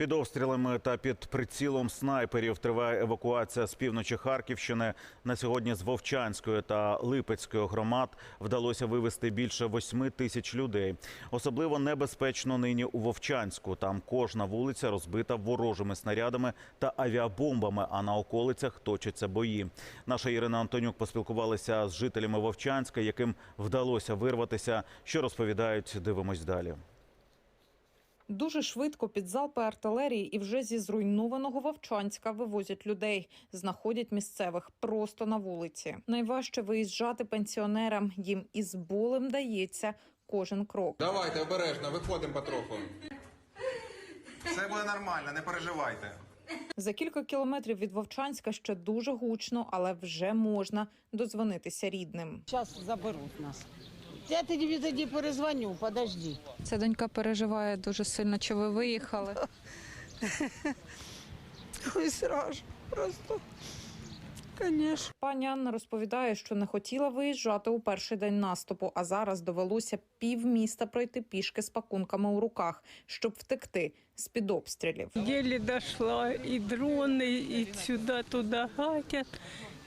Під обстрілами та під прицілом снайперів триває евакуація з півночі Харківщини. На сьогодні з Вовчанської та Липецької громад вдалося вивезти більше восьми тисяч людей. Особливо небезпечно нині у Вовчанську. Там кожна вулиця розбита ворожими снарядами та авіабомбами. А на околицях точаться бої. Наша Ірина Антонюк поспілкувалася з жителями Вовчанська, яким вдалося вирватися. Що розповідають, дивимось далі. Дуже швидко під залпи артилерії і вже зі зруйнованого Вовчанська вивозять людей, знаходять місцевих просто на вулиці. Найважче виїжджати пенсіонерам. Їм із болем дається кожен крок. Давайте обережно, виходимо потроху. Все буде нормально, не переживайте. За кілька кілометрів від Вовчанська ще дуже гучно, але вже можна дозвонитися рідним. Сейчас заберуть нас. Я тоді тоді перезвоню, подожди. Ця донька переживає дуже сильно, чи ви виїхали. Ой, страшно, просто. Конечно. Пані Анна розповідає, що не хотіла виїжджати у перший день наступу, а зараз довелося півміста пройти пішки з пакунками у руках, щоб втекти з під обстрілів. Еле дошла, и дроны, и сюда-туда гатят.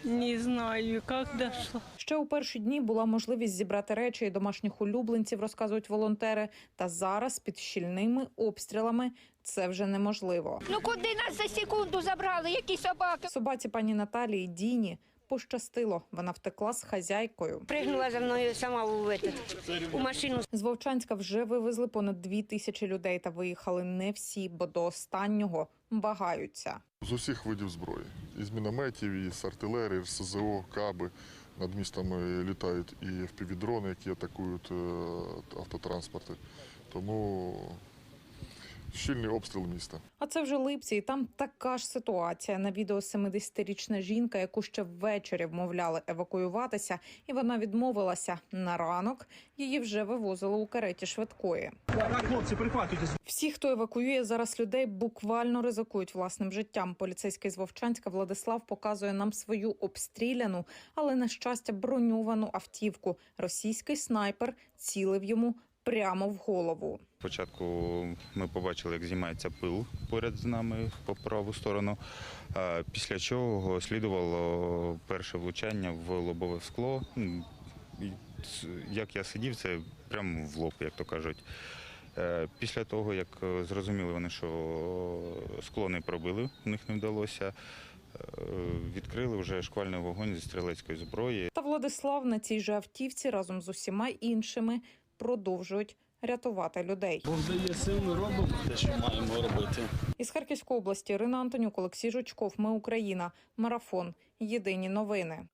Не знаю, як дошла. Ще у перші дні була можливість зібрати речі і домашніх улюбленців, розказують волонтери. Та зараз під щільними обстрілами це вже неможливо. Ну куди нас за секунду забрали? Які собаки? Собаці пані Наталії Діні пощастило. Вона втекла з хазяйкою. Пригнула за мною сама у, этот, у машину. З Вовчанська вже вивезли понад дві тисячі людей та виїхали не всі, бо до останнього вагаються. З усіх видів зброї. Із мінометів, із артилерії, з СЗО, каби. Над містами літають і впівдрони, які атакують е, автотранспорти. Тому щільний обстріл міста. А це вже липці, і там така ж ситуація. На відео 70-річна жінка, яку ще ввечері вмовляли евакуюватися, і вона відмовилася на ранок. Її вже вивозили у кареті швидкої. Всі, хто евакуює зараз людей, буквально ризикують власним життям. Поліцейський з Вовчанська Владислав показує нам свою обстріляну, але на щастя броньовану автівку. Російський снайпер цілив йому прямо в голову. Спочатку ми побачили, як знімається пил поряд з нами по праву сторону. Після чого слідувало перше влучання в лобове скло. Як я сидів, це прямо в лоб, як то кажуть. Е, Після того, як е, зрозуміли вони, що скло не пробили, в них не вдалося, е, відкрили вже шквальний вогонь зі стрілецької зброї. Та Владислав на цій же автівці разом з усіма іншими продовжують рятувати людей. Бог робимо що маємо робити. Із Харківської області Ірина Антонюк, Олексій Жучков. Ми Україна. Марафон. Єдині новини.